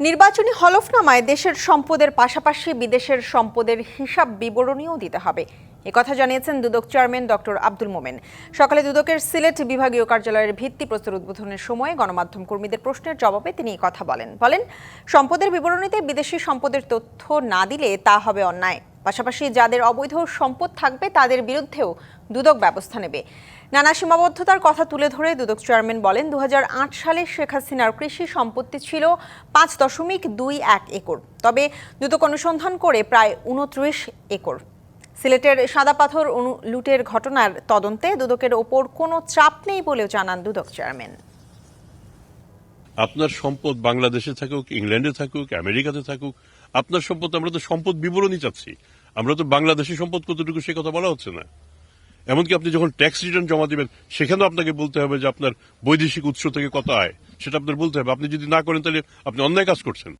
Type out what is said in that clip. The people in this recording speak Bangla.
নির্বাচনী হলফনামায় দেশের সম্পদের পাশাপাশি বিদেশের সম্পদের হিসাব বিবরণীও দিতে হবে। কথা জানিয়েছেন দুদক চেয়ারম্যান ডক্টর আব্দুল মোমেন। সকালে দুদকের সিলেট বিভাগীয় কার্যালয়ের ভিত্তি প্রস্তুত উদ্বোধনের সময় গণমাধ্যম কর্মীদের প্রশ্নের জবাবে তিনি কথা বলেন। বলেন, সম্পদের বিবরণীতে বিদেশি সম্পদের তথ্য না দিলে তা হবে অন্যায়। পাশাপাশি যাদের অবৈধ সম্পদ থাকবে, তাদের বিরুদ্ধেও দুদক ব্যবস্থা নেবে। নানা সীমাবদ্ধতার কথা তুলে ধরে দুদক চেয়ারম্যান বলেন দু হাজার আট সালে শেখ হাসিনার কৃষি সম্পত্তি ছিল পাঁচ দশমিক দুই এক একর। তবে দুদক অনুসন্ধান করে প্রায় উনত্রিশ একর। সিলেটের সাদা পাথর লুটের ঘটনার তদন্তে দুদকের ওপর কোনো চাপ নেই বলেও জানান দুদক চেয়ারম্যান। আপনার সম্পদ বাংলাদেশে থাকুক, ইংল্যান্ডে থাকুক, আমেরিকাতে থাকুক, আপনার সম্পদ, আমরা তো সম্পদ বিবরণী চাচ্ছি। আমরা তো বাংলাদেশের সম্পদ কতটুকু সে কথা বলা হচ্ছে না। এমনকি আপনি যখন ট্যাক্স রিটার্ন জমা দেবেন, সেখানেও আপনাকে বলতে হবে যে আপনার বৈদেশিক উৎস থেকে কত আয়, সেটা আপনার বলতে হবে। আপনি যদি না করেন, তাহলে আপনি অন্যায় কাজ করছেন।